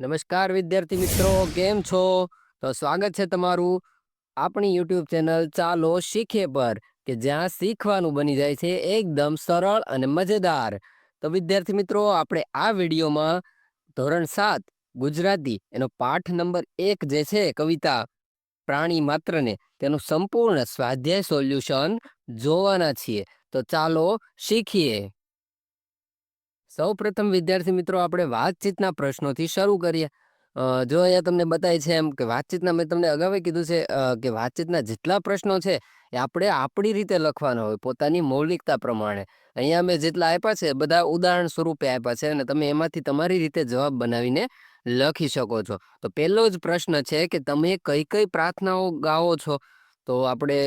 નમસ્કાર વિદ્યાર્થી મિત્રો, કેમ છો? તો સ્વાગત છે તમારું આપણી યુટ્યુબ ચેનલ ચાલો શીખે પર, કે જ્યાં શીખવાનું બની જાય છે એકદમ સરળ અને મજેદાર. તો વિદ્યાર્થી મિત્રો, આપણે આ વિડીયોમાં ધોરણ સાત, ગુજરાતી, એનો પાઠ નંબર એક જે છે કવિતા, પ્રાણી માત્રને તેનું સંપૂર્ણ સ્વાધ્યાય સોલ્યુશન જોવાના છીએ. તો ચાલો શીખીએ. સૌ પ્રથમ વિદ્યાર્થી મિત્રો આપણે વાતચીતના પ્રશ્નોથી શરૂ કરીએ. જો અહીંયા તમને બતાય છે એમ કે વાતચીતના મેં તમને અગાઉ કીધું છે કે વાતચીતના જેટલા પ્રશ્નો છે એ આપણે આપણી રીતે લખવાના હોય પોતાની મૌલિકતા પ્રમાણે. અહીંયા મેં જેટલા આપ્યા છે બધા ઉદાહરણ સ્વરૂપે આપ્યા છે અને તમે એમાંથી તમારી રીતે જવાબ બનાવીને લખી શકો છો. તો પહેલો જ પ્રશ્ન છે કે તમે કઈ કઈ પ્રાર્થનાઓ ગાઓ છો? તો આપણે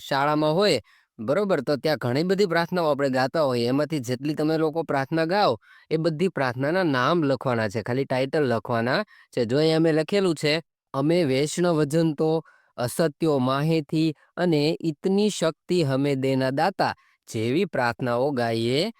શાળામાં હોય બરોબર, તો ત્યાં ઘણી બધી પ્રાર્થનાઓ આપણે ગાતા હોઈએ. એમાંથી જેટલી તમે લોકો પ્રાર્થના ગાઓ, એ બધી પ્રાર્થનાના નામ લખવાના છે. ખાલી ટાઇટલ લખવાના છે. જો અહીંયા અમે લખેલું છે, અમે વૈષ્ણવ તો અસત્યો માહેથી અને ઇતની શક્તિ હમે દેના દાતા જેવી પ્રાર્થનાઓ ગાઈએ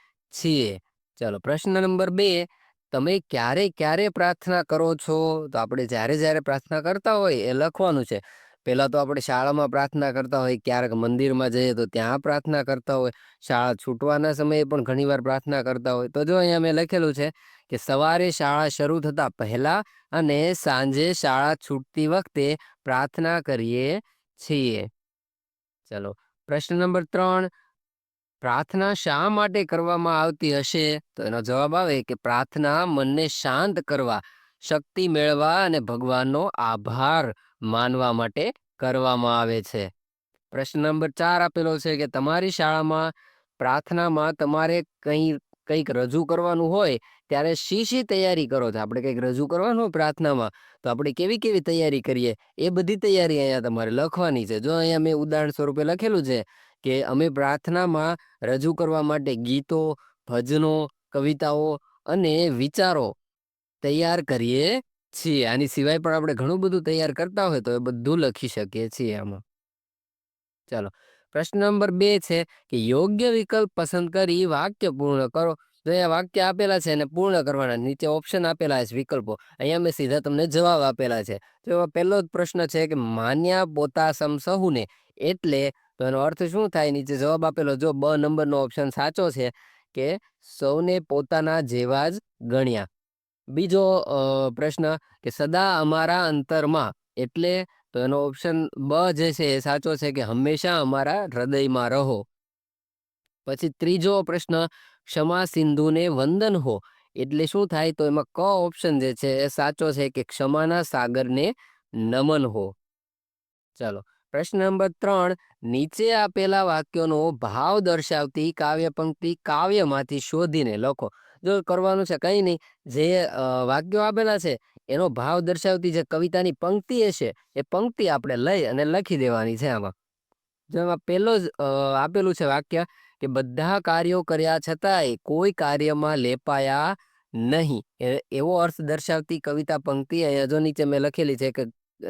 છીએ. ચલો, પ્રશ્ન નંબર બે, તમે ક્યારે ક્યારે પ્રાર્થના કરો છો? તો આપણે જ્યારે જ્યારે પ્રાર્થના કરતા હોય એ લખવાનું છે. પહેલા તો આપણે શાળામાં પ્રાર્થના કરતા હોય, ક્યારેક મંદિરમાં જઈએ તો ત્યાં પ્રાર્થના કરતા હોય. શાળા છૂટવાના સમયે પણ ઘણીવાર પ્રાર્થના કરતા હોય. તો જો અહીંયા મેં લખેલું છે કે સવારે શાળા શરૂ થતાં પહેલાં અને સાંજે શાળા છૂટતી વખતે પ્રાર્થના કરીએ છીએ. ચલો, પ્રશ્ન નંબર ત્રણ. પ્રાર્થના શા માટે કરવામાં આવતી હશે? તો એનો જવાબ આવે કે પ્રાર્થના મનને શાંત કરવા. શક્તિ મેળવવા અને ભગવાનનો આભાર માનવા માટે કરવામાં આવે છે. પ્રશ્ન નંબર ચાર આપેલો છે કે તમારી શાળામાં પ્રાર્થનામાં તમારે કંઈ, કંઈક રજૂ કરવાનું હોય ત્યારે શી શી તૈયારી કરો છો? આપણે કંઈક રજૂ કરવાનું હોય પ્રાર્થનામાં, તો આપણે કેવી કેવી તૈયારી કરીએ? એ બધી તૈયારી અહીંયા તમારે લખવાની છે. જો અહીંયા મેં ઉદાહરણ સ્વરૂપે લખેલું છે કે અમે પ્રાર્થનામાં રજૂ કરવા માટે ગીતો, ભજનો, કવિતાઓ અને વિચારો તૈયાર કરીએ છીએ. આની સિવાય પણ આપણે ઘણું બધું તૈયાર કરતા હોય તો એ બધું લખી શકીએ છીએ આમાં. ચાલો, પ્રશ્ન નંબર બે છે કે યોગ્ય વિકલ્પ પસંદ કરી વાક્ય પૂર્ણ કરો. જો અહીંયા વાક્ય આપેલા છે અને પૂર્ણ કરવાના, નીચે ઓપ્શન આપેલા છે વિકલ્પો, અહીંયા મેં સીધા તમને જવાબ આપેલા છે. તો એમાં પહેલો જ પ્રશ્ન છે કે માન્યા પોતા સમ સહુને એટલે, તો એનો અર્થ શું થાય? નીચે જવાબ આપેલો, જો બ નંબરનો ઓપ્શન સાચો છે કે સૌને પોતાના જેવા જ ગણ્યા. બીજો પ્રશ્ન કે સદા અમારા અંતરમાં એટલે તો એનો ઓપ્શન બ જે છે એ સાચો છે કે હંમેશા અમારા હૃદયમાં રહો. પછી ત્રીજો પ્રશ્ન, ક્ષમા સિંધુને વંદન હો એટલે શું થાય? તો એમાં ક ઓપ્શન જે છે એ સાચો છે કે ક્ષમાના સાગરને નમન હો. ચાલો, પ્રશ્ન નંબર ત્રણ, નીચે આપેલા વાક્યોનો ભાવ દર્શાવતી કાવ્ય પંક્તિ કાવ્યમાંથી શોધીને લખો. જો કરવાનું છે, કંઈ નહીં. જે વાક્યો આપેલા છે, એનો ભાવ દર્શાવતી જે કવિતાની પંક્તિ હશે એ પંક્તિ આપણે લઈ અને લખી દેવાની છે આમાં. જેમાં પહેલો જ આપેલું છે વાક્ય કે બધા કાર્યો કર્યા છતાંય કોઈ કાર્યમાં લેપાયા નહીં. એવો અર્થ દર્શાવતી કવિતા પંક્તિ અહીંયા જો નીચે મેં લખેલી છે કે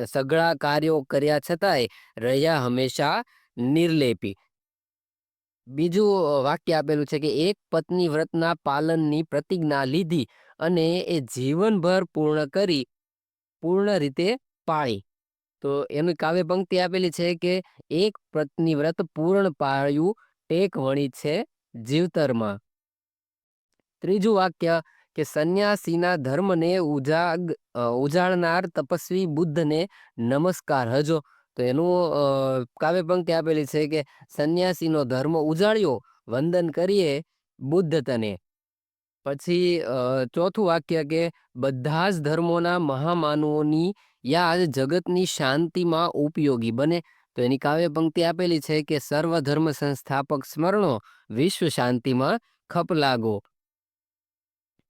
સઘળા કાર્યો કર્યા છતાંય રહ્યા હંમેશા નિર્લેપી. બીજું વાક્ય આપેલું છે કે એક પત્ની વ્રતના પાલનની પ્રતિજ્ઞા લીધી અને એ જીવનભર પૂર્ણ કરી, પૂર્ણ રીતે પાળી. તો એનું કાવ્ય પંક્તિ આપેલી છે કે એક પત્ની વ્રત પૂર્ણ પાળ્યું ટેક વણી છે જીવતરમાં. ત્રીજું વાક્ય કે સંન્યાસીના ધર્મને ઉજાગ ઉજાળનાર તપસ્વી બુદ્ધને નમસ્કાર. હજો તો એનું કાવ્ય પંક્તિ આપેલી છે કે સંન્યાસીનો ધર્મ ઉજાળ્યો, વંદન કરીએ બુદ્ધ તને પછી ચોથું વાક્ય કે બધા જ ધર્મોના મહામાનવોની યાદ જગતની શાંતિમાં ઉપયોગી બને. તો એની કાવ્ય પંક્તિ આપેલી છે કે સર્વ ધર્મ સંસ્થાપક સ્મરણો વિશ્વ શાંતિમાં ખપ લાગો.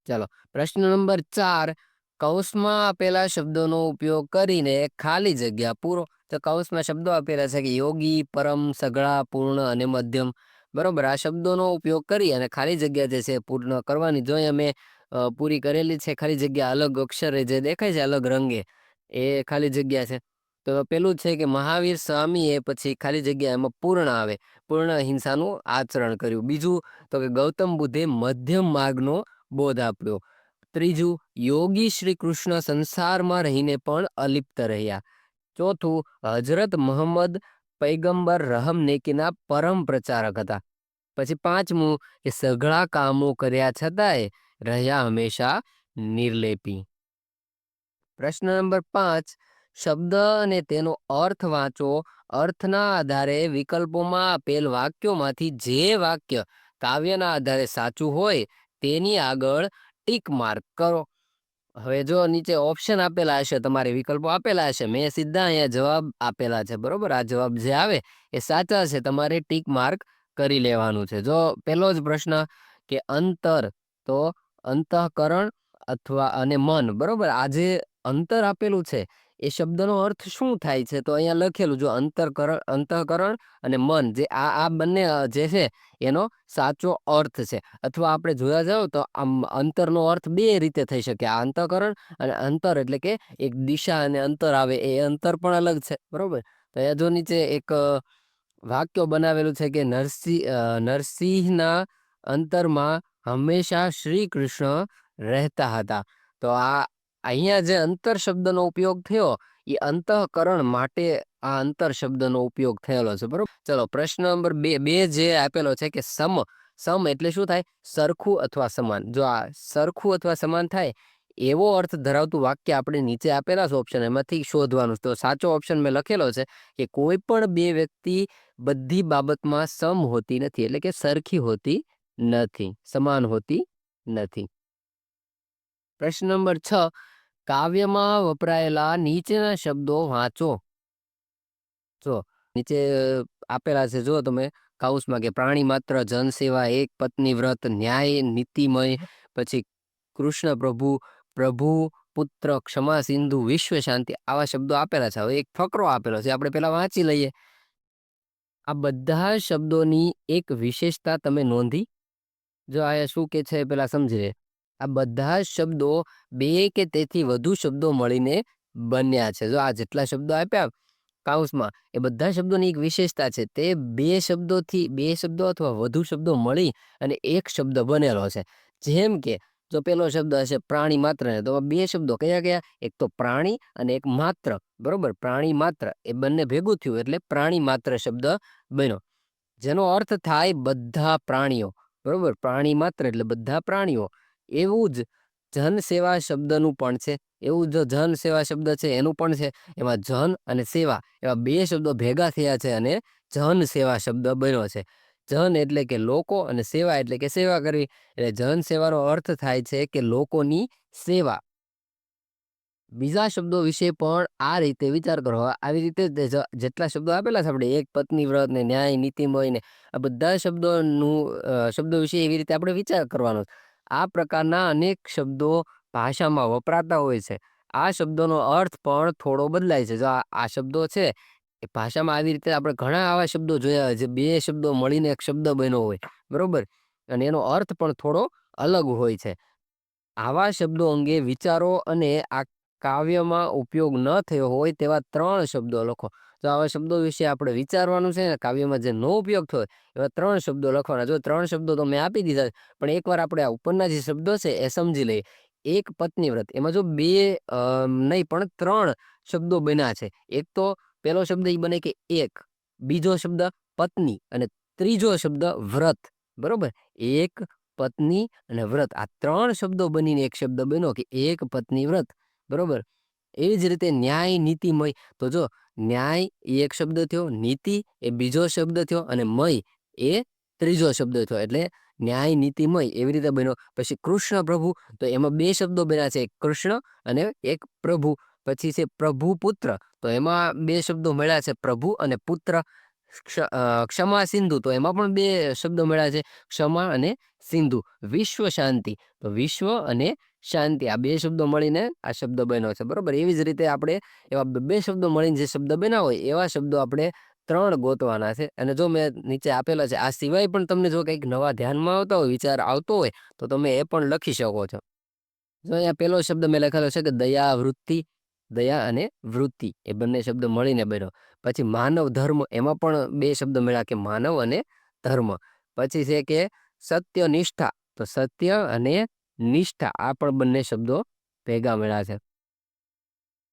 ચાલો, પ્રશ્ન નંબર ચાર. કૌશમાં આપેલા શબ્દોનો ઉપયોગ કરીને ખાલી જગ્યા પૂરો. તો કૌંસમાં શબ્દો આપેલા છે કે યોગી, પરમ, સઘળા, પૂર્ણ અને મધ્યમ. બરોબર, આ શબ્દોનો ઉપયોગ કરી અને ખાલી જગ્યા જે છે પૂર્ણ કરવાની. જોઈએ અમે પૂરી કરેલી છે, ખાલી જગ્યા અલગ અક્ષરે જે દેખાય છે, અલગ રંગે, એ ખાલી જગ્યા છે. તો પેલું છે કે મહાવીર સ્વામીએ પછી ખાલી જગ્યા એમાં પૂર્ણ આવે. પૂર્ણ હિંસાનું આચરણ કર્યું. બીજું તો કે ગૌતમ બુદ્ધે મધ્યમ માર્ગનો બોધ આપ્યો. ત્રીજું, યોગી શ્રી કૃષ્ણ સંસારમાં રહીને પણ અલિપ્ત રહ્યા. ચોથું હજરત મોહમ્મદ પૈગંબર રહમ નેકીના પરમ પ્રચારક હતા. પછી પાંચમું કે સઘળા કામો કર્યા છતાંય રહ્યા હંમેશા નિર્લેપી. પ્રશ્ન નંબર પાંચ, શબ્દ અને તેનો અર્થ વાંચો, અર્થના આધારે વિકલ્પોમાં આપેલ વાક્યોમાંથી જે વાક્ય કાવ્યના આધારે સાચું હોય તેની આગળ ટીક માર્ક કરો. હવે જો નીચે ઓપ્શન આપેલા હશે, તમારે વિકલ્પો આપેલા હશે, મેં સીધા અહીંયા જવાબ આપેલા છે, બરોબર? આ જવાબ જે આવે એ સાચા છે, તમારે ટીક માર્ક કરી લેવાનું છે. જો પહેલો જ પ્રશ્ન કે અંતર, તો અંતઃકરણ અથવા અને મન, બરોબર? આ જે અંતર આપેલું છે એ શબ્દનો અર્થ શું થાય છે? તો અહીંયા લખેલું જો અંતરકરણ, અંતઃકરણ અને મન જે આ આ બંને જે છે એનો સાચો અર્થ છે. અથવા આપણે જોયા જાવ તો આમ અંતરનો અર્થ બે રીતે થઈ શકે. આ અંતઃકરણ અને અંતર એટલે કે એક દિશા અને અંતર આવે. એ અંતર પણ અલગ છે. બરાબર? તો અહીંયા જો નીચે એક વાક્ય બનાવેલું છે કે નરસિંહ નરસિંહના અંતરમાં હંમેશા શ્રી કૃષ્ણ રહેતા હતા. તો આ અહીંયા જે અંતર શબ્દનો ઉપયોગ થયો એ અંતઃકરણ માટે આ અંતર શબ્દનો ઉપયોગ થયેલો છે, બરોબર? ચલો, પ્રશ્ન નંબર બે બે જે આપેલો છે કે સમ સમ એટલે શું થાય? સરખું અથવા સમાન. જો આ સરખું અથવા સમાન થાય, એવો અર્થ ધરાવતું વાક્ય આપણે નીચે આપેલા છે ઓપ્શન એમાંથી શોધવાનું. તો સાચો ઓપ્શન મેં લખેલો છે કે કોઈ પણ બે વ્યક્તિ બધી બાબતમાં સમ હોતી નથી, એટલે કે સરખી હોતી નથી, સમાન હોતી નથી. પ્રશ્ન નંબર છ કાવ્યમાં વપરાયેલા નીચેના શબ્દો વાંચો. જો, નીચે આપેલા છે, જો તમે કાઉસમાં કે પ્રાણી માત્ર જનસેવા એક, પત્ની વ્રત, ન્યાય, નીતિમય, પછી કૃષ્ણ પ્રભુ પ્રભુ, પુત્ર, ક્ષમા, સિંધુ, વિશ્વ શાંતિ, આવા શબ્દો આપેલા છે. હવે એક ફકરો આપેલો છે, આપણે પેલા વાંચી લઈએ. આ બધા શબ્દોની એક વિશેષતા તમે નોંધી? જો આ શું કે છે, પેલા સમજી લે. આ બધા શબ્દો બે કે તેથી વધુ શબ્દો મળીને બન્યા છે. જો આ જેટલા શબ્દો આપ્યા કાઉસમાં એ બધા શબ્દોની એક વિશેષતા છે. તે બે શબ્દોથી બે શબ્દો અથવા વધુ શબ્દો મળી અને એક શબ્દ બનેલો છે. જેમ કે, જો પેલો શબ્દ હશે પ્રાણી માત્ર તો બે શબ્દો કયા કયા? એક તો પ્રાણી અને એક માત્ર. બરોબર? પ્રાણી માત્ર. એ બંને ભેગું થયું એટલે પ્રાણી માત્ર શબ્દ બન્યો. જેનો અર્થ થાય બધા પ્રાણીઓ. બરોબર? પ્રાણી માત્ર એટલે બધા પ્રાણીઓ. એવું જ જન સેવા શબ્દનું પણ છે. એવું જન સેવા શબ્દ છે, એનું પણ છે. એમાં જન અને સેવા, એવા બે શબ્દો ભેગા થયા છે અને જન સેવા શબ્દ બન્યો છે. જન એટલે કે લોકો અને સેવા એટલે કે સેવા કરવી. એટલે જન સેવાનો અર્થ થાય છે કે લોકોની સેવા. બીજા શબ્દો વિશે પણ આ રીતે વિચાર કરો. આવી રીતે જેટલા શબ્દો આપેલા છે આપણે, એક પત્ની વ્રત ને ન્યાય, નીતિમય ને, આ બધા શબ્દોનું શબ્દો વિશે એવી રીતે આપણે વિચાર કરવાનો. આ પ્રકારના અનેક શબ્દો ભાષામાં વપરાતા હોય છે. આ શબ્દોનો અર્થ પણ થોડો બદલાય છે. જો આ આ શબ્દો છે, એ ભાષામાં આવી રીતે આપણે ઘણા આવા શબ્દો જોયા હોય છે બે શબ્દો મળીને એક શબ્દ બન્યો હોય, બરોબર? અને એનો અર્થ પણ થોડો અલગ હોય છે. આવા શબ્દો અંગે વિચારો અને આ કાવ્યમાં ઉપયોગ ન થયો હોય તેવા ત્રણ શબ્દો લખો. તો આવા શબ્દો વિશે આપણે વિચારવાનું છે ને, કાવ્યમાં જે નો ઉપયોગ થયો, એવા ત્રણ શબ્દો લખવાના. જો ત્રણ શબ્દો તો મેં આપી દીધા પણ એકવાર આપણે આ ઉપરના જે શબ્દો છે એ સમજી લઈએ. એક પત્ની વ્રત, એમાં જો બે નહીં, પણ ત્રણ શબ્દો બન્યા છે. એક તો પેલો શબ્દ એ બને કે એક, બીજો શબ્દ પત્ની અને ત્રીજો શબ્દ વ્રત. બરોબર? એક પત્ની અને વ્રત. આ ત્રણ શબ્દો બનીને એક શબ્દ બન્યો કે એક પત્ની વ્રત. બરોબર? એવી જ રીતે ન્યાય, નીતિમય. તો જો ન્યાય એ એક શબ્દ થયો, નીતિ એ બીજો શબ્દ થયો અને મય એ ત્રીજો શબ્દ થયો. એટલે ન્યાય નીતિમય એવી રીતે બન્યો. પછી કૃષ્ણ પ્રભુ, તો એમાં બે શબ્દો બન્યા છે. એક કૃષ્ણ અને એક પ્રભુ. પછી છે પ્રભુ પુત્ર. તો એમાં બે શબ્દો મળ્યા છે. પ્રભુ અને પુત્ર. ક્ષ- ક્ષમા સિંધુ. તો એમાં પણ બે શબ્દો મળ્યા છે. ક્ષમા અને સિંધુ. વિશ્વ શાંતિ. તો વિશ્વ અને શાંતિ. આ બે શબ્દો મળીને આ શબ્દ બન્યો છે. બરોબર? એવી જ રીતે આપણે એવા બે- શબ્દો મળીને જે શબ્દ બન્યા હોય, એવા શબ્દો આપણે ત્રણ ગોતવાના છે. અને જો મેં નીચે આપેલા છે, આ સિવાય પણ તમને જો કંઈક નવા ધ્યાનમાં આવતા હોય, વિચાર આવતો હોય, તો તમે એ પણ લખી શકો છો. જો અહીંયા પેલો શબ્દ મેં લખેલો છે કે દયા, વૃત્તિ, દયા અને વૃત્તિ. એ બંને શબ્દ મળીને બન્યો. પછી માનવ, ધર્મ, એમાં પણ બે શબ્દ મળ્યા કે માનવ અને ધર્મ. પછી છે કે સત્ય નિષ્ઠા તો સત્ય અને નિષ્ઠા, આ પણ બંને શબ્દો ભેગા મળ્યા છે.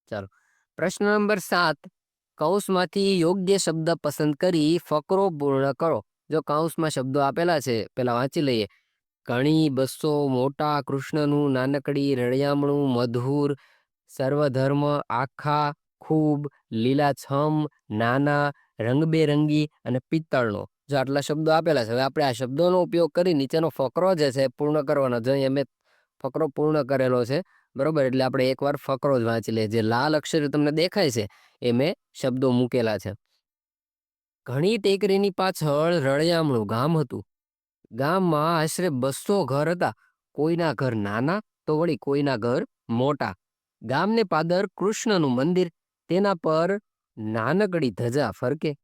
ચાલો, પ્રશ્ન નંબર સાત. કૌંસમાંથી યોગ્ય શબ્દ પસંદ કરી ફકરો પૂર્ણ કરો. જો કૌંસમાં શબ્દો આપેલા છે, પેલા વાંચી લઈએ. ઘણી બસો મોટા કૃષ્ણનું નાનકડી રળિયામણું મધુર, સર્વધર્મ આખા ખૂબ લીલાછમ, નાના, રંગબેરંગી અને પિત્તળનો. જો આટલા શબ્દો આપેલા છે, હવે આપણે આ શબ્દોનો ઉપયોગ કરી નીચેનો ફકરો જે છે પૂર્ણ કરવાનો. જો અમે ફકરો પૂર્ણ કરેલો છે, બરોબર? એટલે આપણે એકવાર ફકરો જ વાંચી લઈએ. જે લાલ અક્ષરે તમને દેખાય છે, એ મેં શબ્દો મૂકેલા છે. ઘણી ટેકરીની પાછળ રળિયામણું ગામ હતું. ગામમાં આશરે બસો ઘર હતા. કોઈના ઘર નાના તો વળી કોઈના ઘર મોટા. ગામને પાદર કૃષ્ણનું મંદિર, તેના પર નાનકડી ધજા ફરકે.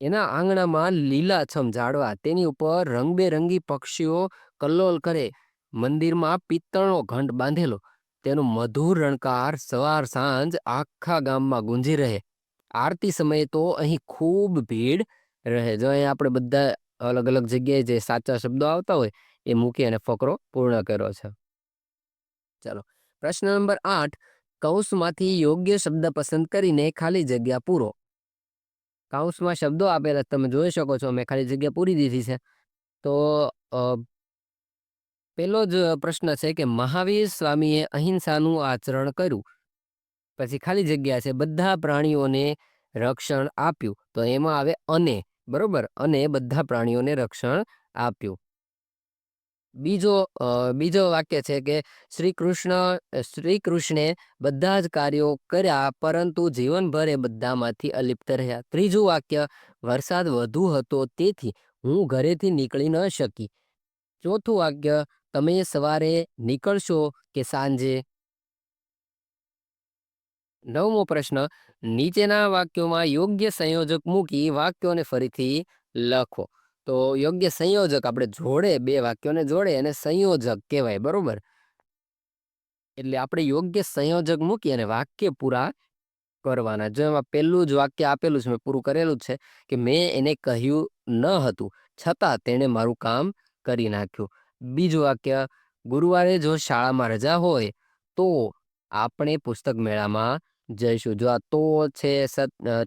એના આંગણામાં લીલાછમ ઝાડવા, તેની ઉપર રંગબેરંગી પક્ષીઓ કલ્લોલ કરે. મંદિરમાં પિત્તળનો ઘંટ બાંધેલો. તેનો મધુર રણકાર સવાર સાંજ આખા ગામમાં ગુંજી રહે. આરતી સમયે તો અહીં ખૂબ ભીડ રહે. જો અહીં આપણે બધા અલગ અલગ જગ્યાએ જે સાચા શબ્દો આવતા હોય, એ મૂકી અને ફકરો પૂર્ણ કર્યો છે. ચાલો, પ્રશ્ન નંબર આઠ. કૌંસમાંથી યોગ્ય શબ્દ પસંદ કરીને ખાલી જગ્યા પૂરો. કૌંસમાં શબ્દો આપેલા તમે જોઈ શકો છો. મેં ખાલી જગ્યા પૂરી દીધી છે. તો પેલો જ પ્રશ્ન છે કે મહાવીર સ્વામીએ અહિંસાનું આચરણ કર્યું. પછી ખાલી જગ્યા છે, બધા પ્રાણીઓને રક્ષણ આપ્યું. તો એમાં આવે અને, બરોબર? અને બધા પ્રાણીઓને રક્ષણ આપ્યું. બીજો બીજો વાક્ય છે કે શ્રી કૃષ્ણ શ્રી કૃષ્ણે બધા જ કાર્યો કર્યા, પરંતુ જીવનભર એ બધામાંથી અલિપ્ત રહ્યા. ત્રીજું વાક્ય, વરસાદ વધુ હતો તેથી હું ઘરેથી નીકળી ન શકી. ચોથું વાક્ય તમે સવારે નીકળશો કે સાંજે? નવમો પ્રશ્ન, નીચેના વાક્યોમાં યોગ્ય સંયોજક મૂકી વાક્યોને ફરીથી લખો. તો યોગ્ય સંયોજક આપણે જોડે, બે વાક્યોને જોડે અને સંયોજક કહેવાય, બરોબર? એટલે આપણે યોગ્ય સંયોજક મૂકી અને વાક્ય પૂરા કરવાના. જો એમાં પહેલું જ વાક્ય આપેલું છે, મેં પૂરું કરેલું છે, કે મેં એને કહ્યું ન હતું, છતાં તેણે મારું કામ કરી નાખ્યું. બીજું વાક્ય, ગુરુવારે જો શાળામાં રજા હોય, તો આપણે પુસ્તક મેળામાં જઈશું. જો આ તો છે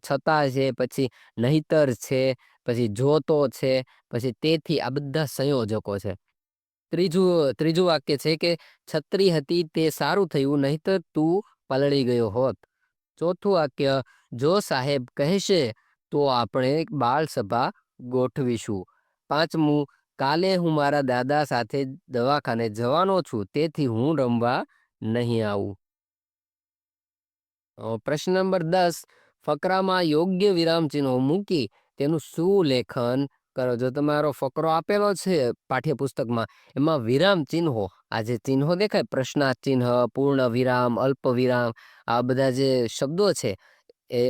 છતાં છે, પછી નહીતર છે, પછી જોતો છે, પછી તેથી આ બધા સંયોજકો છે. ત્રીજું ત્રીજું વાક્ય છે કે, છત્રી હતી તે સારું થયું, નહીતર તું પલળી ગયો હોત. ચોથું વાક્ય, જો સાહેબ કહેશે, તો આપણે બાળ સભા ગોઠવીશું. પાંચમું કાલે હું મારા દાદા સાથે દવાખાને જવાનો છું, તેથી હું રમવા નહીં આવું. પ્રશ્ન નંબર દસ. ફકરામાં યોગ્ય વિરામ ચિહ્નો મૂકી તેનું શું લેખન કરો? જો તમારો ફકરો આપેલો છે પાઠ્યપુસ્તકમાં, એમાં વિરામ ચિહ્નો આ જે ચિહ્નો દેખાય પ્રશ્નાર્થ ચિહ્ન પૂર્ણ વિરામ, અલ્પ વિરામ, આ બધા જે શબ્દો છે, એ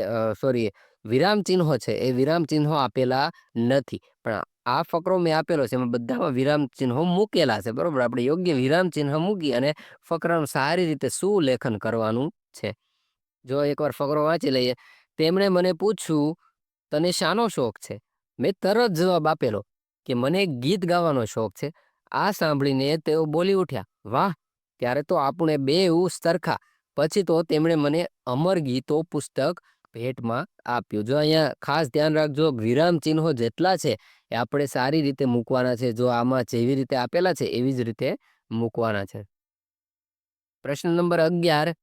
સોરી વિરામ ચિહ્નો છે, એ વિરામ ચિહ્નો આપેલા નથી. પણ આ ફકરો મેં આપેલો છે. એમાં બધામાં વિરામ ચિહ્નો મૂકેલા છે. બરોબર? આપણે યોગ્ય વિરામ ચિહ્ન મૂકી અને ફકરાનું સારી રીતે સુલેખન કરવાનું છે. જો એકવાર ફકરો વાંચી લઈએ, તેમણે મને પૂછ્યું, તને શાનો શોખ છે? મેં તરત જવાબ આપેલો કે, મને ગીત ગાવાનો શોખ છે. આ સાંભળીને તેઓ બોલી ઉઠ્યા, વાહ, ત્યારે તો આપણે બે સરખા. પછી તો તેમણે મને અમર ગીતો પુસ્તક ભેટમાં આપ્યું. જો અહીંયા ખાસ ધ્યાન રાખજો, વિરામ ચિહ્નો જેટલા છે એ આપણે સારી રીતે મૂકવાના છે, જો આમાં જેવી રીતે આપેલા છે, એવી જ રીતે મૂકવાના છે. પ્રશ્ન નંબર અગિયાર,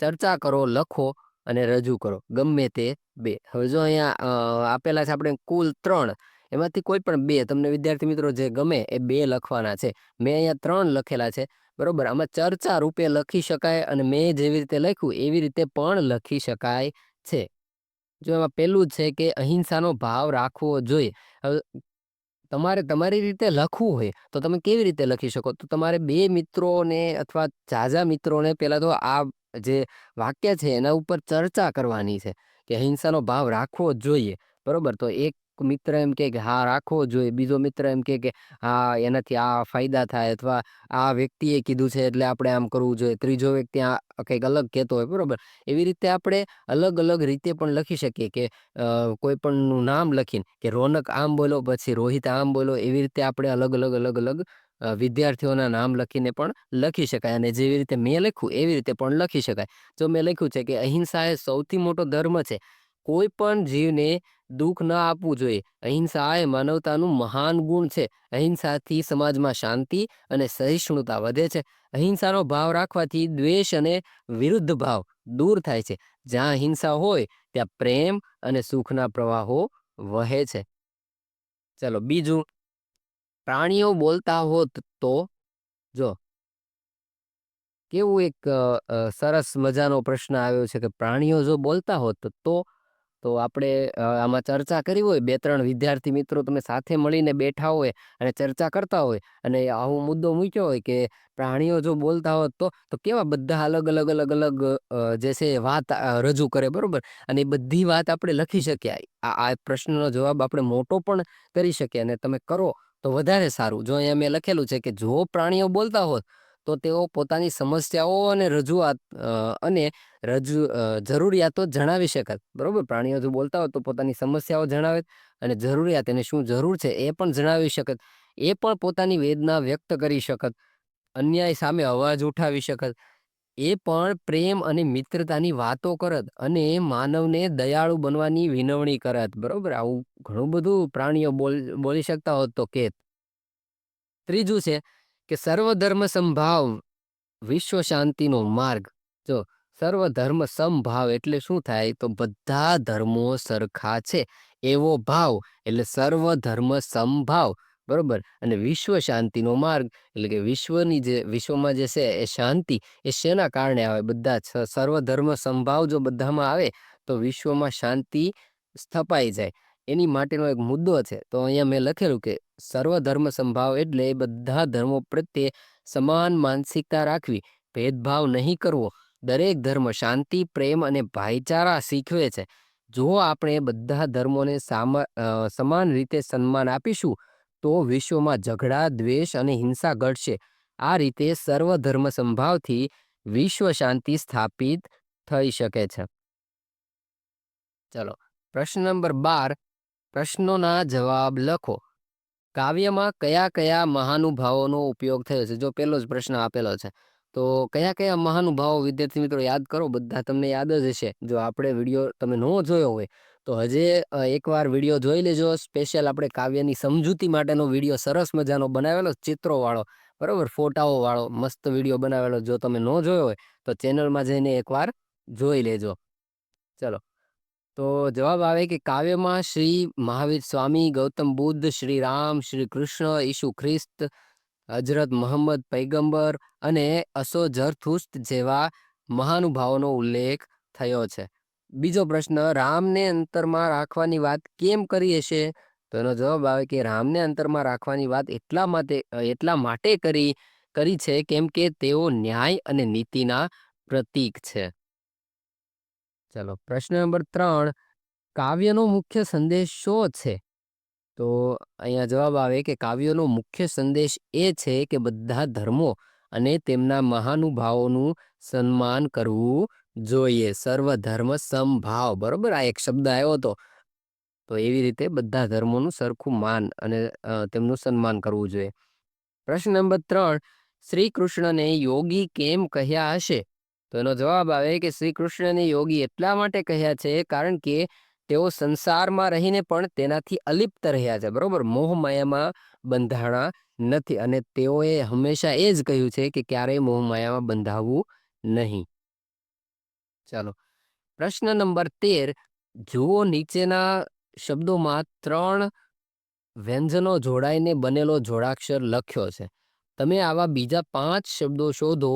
ચર્ચા કરો, લખો અને રજૂ કરો. ગમે તે બે. હવે જો અહીંયા આપેલા છે આપણે કુલ ત્રણ, એમાંથી કોઈ પણ બે, તમને વિદ્યાર્થી મિત્રો જે ગમે એ બે લખવાના છે. મેં અહીંયા ત્રણ લખેલા છે, બરોબર? આમાં ચર્ચા રૂપે લખી શકાય અને મેં જેવી રીતે લખ્યું, એવી રીતે પણ લખી શકાય છે. જો એમાં પહેલું છે કે અહિંસાનો ભાવ રાખવો જોઈએ. હવે તમારે તમારી રીતે લખવું હોય, તો તમે કેવી રીતે લખી શકો? તો તમારે બે મિત્રોને અથવા ઝાઝા મિત્રોને પહેલાં તો આ જે વાક્ય છે એના ઉપર ચર્ચા કરવાની છે કે અહિંસાનો ભાવ રાખવો જોઈએ. બરોબર? તો એક મિત્ર એમ કહે કે, હા, રાખવો જોઈએ. બીજો મિત્ર એમ કહે કે, હા, એનાથી આ ફાયદા થાય. અથવા આ વ્યક્તિએ કીધું છે એટલે આપણે આમ કરવું જોઈએ. ત્રીજો વ્યક્તિ આ કંઈક અલગ કહેતો હોય, બરાબર? એવી રીતે આપણે અલગ અલગ રીતે પણ લખી શકીએ કે કોઈ પણનું નામ લખીને કે, રોનક આમ બોલો પછી રોહિત આમ બોલો. એવી રીતે આપણે અલગ અલગ અલગ અલગ વિદ્યાર્થીઓના નામ લખીને પણ લખી શકાય અને જેવી રીતે મેં લખ્યું એવી રીતે પણ લખી શકાય. જો મેં લખ્યું છે કે અહિંસા એ સૌથી મોટો ધર્મ છે કોઈ પણ જીવને દુઃખ ન આપવું જોઈએ. અહિંસા એ માનવતાનું મહાન ગુણ છે. અહિંસાથી સમાજમાં શાંતિ અને સહિષ્ણુતા વધે છે. અહિંસાનો ભાવ રાખવાથી દ્વેષ અને વિરુદ્ધ ભાવ દૂર થાય છે. જ્યાં અહિંસા હોય, ત્યાં પ્રેમ અને સુખના પ્રવાહો વહે છે. ચલો, બીજું. પ્રાણીઓ બોલતા હોત તો, જો. કેવું એક સરસ મજાનો પ્રશ્ન આવ્યો છે કે પ્રાણીઓ જો બોલતા હોત તો તો આપણે આમાં ચર્ચા કરી હોય બે ત્રણ વિદ્યાર્થી મિત્રો તમે સાથે મળીને બેઠા હોય અને ચર્ચા કરતા હોય અને આવો મુદ્દો મૂક્યો હોય કે પ્રાણીઓ જો બોલતા હોત તો તો કેવા બધા અલગ અલગ અલગ અલગ જે છે વાત રજૂ કરે, બરાબર? અને એ બધી વાત આપણે લખી શકીએ. આ આ પ્રશ્નનો જવાબ આપણે મોટો પણ કરી શકીએ અને તમે કરો તો વધારે સારું. જો અહીંયા મેં લખેલું છે કે જો પ્રાણીઓ બોલતા હોત તો તેઓ પોતાની સમસ્યાઓ અને રજૂઆત અને રજૂ જરૂરિયાતો જણાવી શકત. બરાબર? પ્રાણીઓ જો બોલતા હોય તો પોતાની સમસ્યાઓ જણાવે અને જરૂરિયાત એને શું જરૂર છે એ પણ જણાવી શકત. એ પણ પોતાની વેદના વ્યક્ત કરી શકત. અન્યાય સામે અવાજ ઉઠાવી શકત. એ પણ પ્રેમ અને મિત્રતાની વાતો કરત અને માનવને દયાળુ બનવાની વિનવણી કરત. બરાબર? આવું ઘણું બધું પ્રાણીઓ બોલ, બોલી શકતા હોત તો કેત. ત્રીજું છે કે સર્વધર્મ સંભાવ વિશ્વ શાંતિનો માર્ગ. જો સર્વધર્મ સમભાવ એટલે શું થાય? તો બધા ધર્મો સરખા છે. એવો ભાવ એટલે સર્વધર્મ સમભાવ બરોબર? અને વિશ્વ શાંતિનો માર્ગ એટલે કે વિશ્વની જે, વિશ્વમાં જે છે એ શાંતિ, એ શેના કારણે આવે? બધા સર્વધર્મ સંભાવ જો બધામાં આવે, તો વિશ્વમાં શાંતિ સ્થપાઈ જાય. એની માટેનો એક મુદ્દો છે. તો અહીંયા મેં લખેલું કે સર્વધર્મ સંભાવ એટલે બધા ધર્મો પ્રત્યે સમાન માનસિકતા રાખવી. ભેદભાવ નહીં કરવો. દરેક ધર્મ શાંતિ, પ્રેમ અને ભાઈચારા શીખવે છે. જો આપણે બધા ધર્મોને સમાન રીતે સન્માન આપીશું, તો વિશ્વમાં ઝઘડા, દ્વેષ અને હિંસા ઘટશે. આ રીતે સર્વધર્મ સંભાવથી વિશ્વ શાંતિ સ્થાપિત થઈ શકે છે. ચલો. પ્રશ્ન નંબર બાર પ્રશ્નોના જવાબ લખો. કાવ્યમાં કયા કયા મહાનુભાવોનો ઉપયોગ થયો છે? જો પહેલો જ પ્રશ્ન આપેલો છે, તો કયા કયા મહાનુભાવો, વિદ્યાર્થી મિત્રો, યાદ કરો? બધા તમને યાદ જ હશે. જો આપણે વીડિયો તમે ન જોયો હોય, તો હજે એકવાર વીડિયો જોઈ લેજો. સ્પેશિયલ આપણે કાવ્યની સમજૂતી માટેનો વીડિયો સરસ મજાનો બનાવેલો, ચિત્રોવાળો, બરાબર? ફોટાઓવાળો મસ્ત વીડિયો બનાવેલો, જો તમે ન જોયો હોય, તો ચેનલમાં જઈને એકવાર જોઈ લેજો. ચલો. તો જવાબ આવે કે કાવ્યમાં શ્રી મહાવીર સ્વામી, ગૌતમ બુદ્ધ, શ્રી રામ, શ્રી કૃષ્ણ, ઈસુ ખ્રિસ્ત હજરત મોહમ્મદ પૈગંબર અને અસો જરથુસ્ત જેવા મહાનુભાવોનો ઉલ્લેખ થયો છે. બીજો પ્રશ્ન, રામને અંતરમાં રાખવાની વાત કેમ કરી હશે? તો એનો જવાબ આવે કે રામને અંતરમાં રાખવાની વાત એટલા માટે એટલા માટે કરી કરી છે કેમ કે તેઓ ન્યાય અને નીતિના પ્રતીક છે. ચલો, પ્રશ્ન નંબર ત્રણ. કાવ્યનો મુખ્ય સંદેશ શો છે? તો અહીંયા જવાબ આવે કે કાવ્યનો મુખ્ય સંદેશ એ છે કે બધા ધર્મો અને તેમના મહાનુભાવોનું સન્માન કરવું જોઈએ. સર્વધર્મ સમભાવ, બરોબર? આ એક શબ્દ આવ્યો હતો. તો એવી રીતે બધા ધર્મોનું સરખું માન અને તેમનું સન્માન કરવું જોઈએ. પ્રશ્ન નંબર ત્રણ. શ્રી કૃષ્ણને યોગી કેમ કહ્યા હશે? તો એનો જવાબ આવે કે શ્રી કૃષ્ણને યોગી એટલા માટે કહ્યા છે કારણ કે તેઓ સંસારમાં રહીને પણ તેનાથી અલિપ્ત રહ્યા છે. બરોબર? મોહ માયામાં બંધાણા નથી અને તેઓએ હંમેશા એ જ કહ્યું છે કે ક્યારેય મોહ માયામાં બંધાવવું નહીં. ચાલો. પ્રશ્ન નંબર તેર. જુઓ નીચેના શબ્દોમાં ત્રણ વ્યંજનો જોડાઈને બનેલો જોડાક્ષર લખ્યો છે. તમે આવા બીજા પાંચ શબ્દો શોધો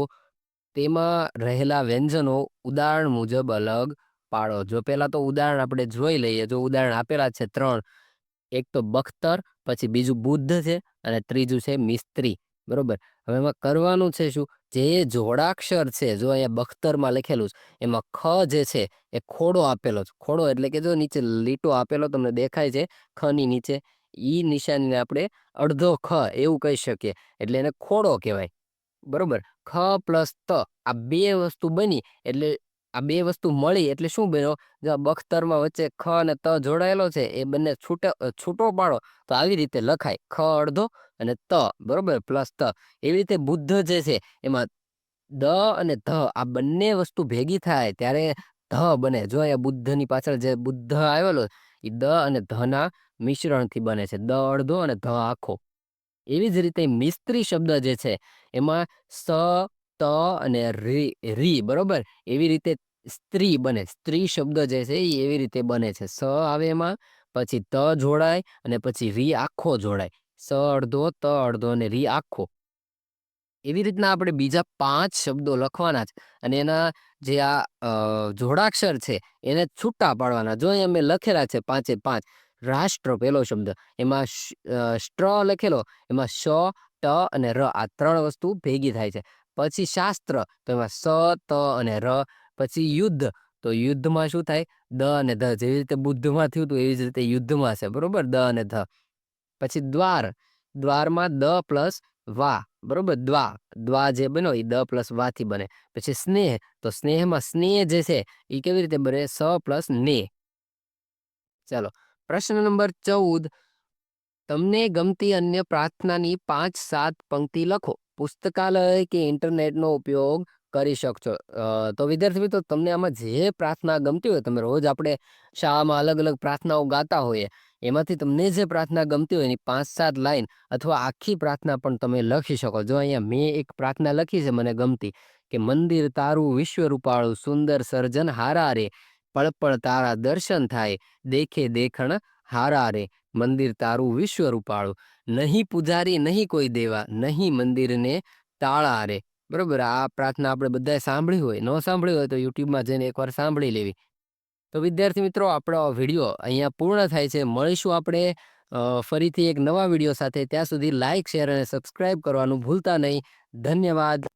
તેમાં રહેલા વ્યંજનો ઉદાહરણ મુજબ અલગ, પાડો. જો પહેલાં તો ઉદાહરણ આપણે જોઈ લઈએ. જો ઉદાહરણ આપેલા છે ત્રણ, એક તો બખ્તર, પછી બીજું બુદ્ધ છે અને ત્રીજું છે મિસ્ત્રી. બરોબર? હવે એમાં કરવાનું છે શું? જે જોડાક્ષર છે, જો અહીંયા બખ્તરમાં લખેલું છે, એમાં ખ જે છે, એ ખોડો આપેલો છે. ખોડો એટલે કે જો નીચે લીટો આપેલો તમને દેખાય છે, ખની નીચે, ઈ નિશાનીને આપણે અડધો ખ એવું કહી શકીએ. એટલે એને ખોડો કહેવાય. બરોબર? ખ પ્લસ ત. આ બે વસ્તુ બની એટલે આ બે વસ્તુ મળી એટલે શું બન્યો? જો બખ્તરમાં વચ્ચે ખ અને ત જોડાયેલો છે, એ બંને છૂટે છૂટો પાડો, તો આવી રીતે લખાય. ખ અડધો અને ત, બરોબર? પ્લસ ત. એવી રીતે બુદ્ધ જે છે, એમાં દ અને ધ, આ બંને વસ્તુ ભેગી થાય ત્યારે ધ બને. જો અહીંયા બુદ્ધની પાછળ જે બુદ્ધ આવેલો એ દ અને ધના મિશ્રણથી બને છે. દ અડધો અને ધ આખો. એવી જ રીતે મિસ્ત્રી શબ્દ જે છે, એમાં સ, ત અને રી રી, બરોબર? એવી રીતે સ્ત્રી બને. સ્ત્રી શબ્દ જે છે એ એવી રીતે બને છે. સ આવે એમાં, પછી ત જોડાય અને પછી રી આખો જોડાય. સ અડધો, ત અડધો અને રી આખો. એવી રીતના આપણે બીજા પાંચ શબ્દો લખવાના છે અને એના જે આ જોડાક્ષર છે, એને છૂટા પાડવાના. જો અહીંયા મેં લખેલા છે પાંચે પાંચ રાષ્ટ્ર પેલો શબ્દ. એમાં સ્ટ્ર લખેલો, એમાં શ, ટ અને ર આ ત્રણ વસ્તુ ભેગી થાય છે. પછી શાસ્ત્ર, તો એમાં સ, ત અને ર. પછી યુદ્ધ, તો યુદ્ધમાં શું થાય? દ અને ધ. જેવી રીતે બુદ્ધમાં થયું હતું, એવી જ રીતે યુદ્ધમાં છે બરોબર? દ અને ધ. પછી દ્વાર. દ્વારમાં દ પ્લસ વા. બરોબર? દ્વા. દ્વા જે બન્યો એ દ પ્લસ વાથી બને. પછી સ્નેહ, તો સ્નેહમાં સ્નેહ જે છે એ કેવી રીતે બને? સ પ્લસ ને. ચાલો. પ્રશ્ન નંબર ચૌદ. તમને ગમતી અન્ય પ્રાર્થનાની પાંચ સાત પંક્તિ લખો. પુસ્તકાલય કે ઇન્ટરનેટનો ઉપયોગ કરી શકશો. તો વિદ્યાર્થી મિત્રો, તમને આમાં જે પ્રાર્થના ગમતી હોય, તમે રોજ આપણે શાળામાં અલગ અલગ પ્રાર્થનાઓ ગાતા હોઈએ, એમાંથી તમને જે પ્રાર્થના ગમતી હોય, એની પાંચ સાત લાઈન અથવા આખી પ્રાર્થના પણ તમે લખી શકો. જો અહીંયા મેં એક પ્રાર્થના લખી છે, મને ગમતી, કે મંદિર તારું વિશ્વ રૂપાળું સુંદર સર્જન હારા રે પળ પળ તારા દર્શન થાય, દેખે દેખણ હારા રે, મંદિર તારું વિશ્વ રૂપાળું નહીં પૂજારી, નહીં કોઈ દેવા, નહીં મંદિરને તાળા રે. બરાબર, આ પ્રાર્થના આપણે બધાએ સાંભળી હોય, ન સાંભળી હોય તો યુટ્યુબમાં જઈને એકવાર સાંભળી લેવી. તો વિદ્યાર્થી મિત્રો, આપણો વીડિયો અહીંયા પૂર્ણ થાય છે. મળીશું આપણે ફરીથી એક નવા વીડિયો સાથે. ત્યાં સુધી લાઇક શેર અને સબસ્ક્રાઇબ કરવાનું ભૂલતા નહીં. ધન્યવાદ.